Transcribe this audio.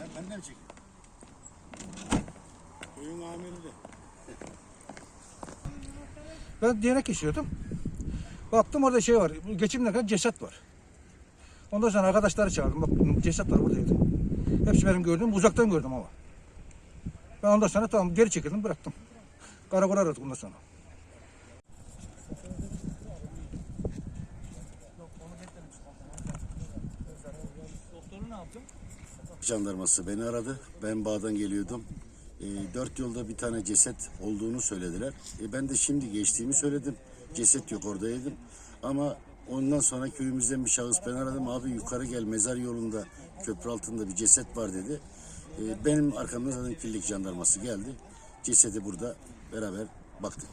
Ben, benden mi çekeyim? Köyün amiri de. Ben değnek kesiyordum. Baktım orada şey var. Geçimden kadar ceset var. Ondan sonra arkadaşları çağırdım. Bak ceset var buradaydı. Hepsi benim gördüğüm. Uzaktan gördüm ama. Ben ondan sonra tamam geri çekildim bıraktım. Karakol aradık ondan sonra. Jandarması beni aradı. Ben bağdan geliyordum. E, dört yolda bir tane ceset olduğunu söylediler. E, ben de şimdi geçtiğimi söyledim. Ceset yok oradaydım. Ama ondan sonra köyümüzden bir şahıs ben aradım. Abi yukarı gel mezar yolunda köprü altında bir ceset var dedi. E, benim arkamda zaten pillik jandarması geldi. Cesedi burada beraber baktık.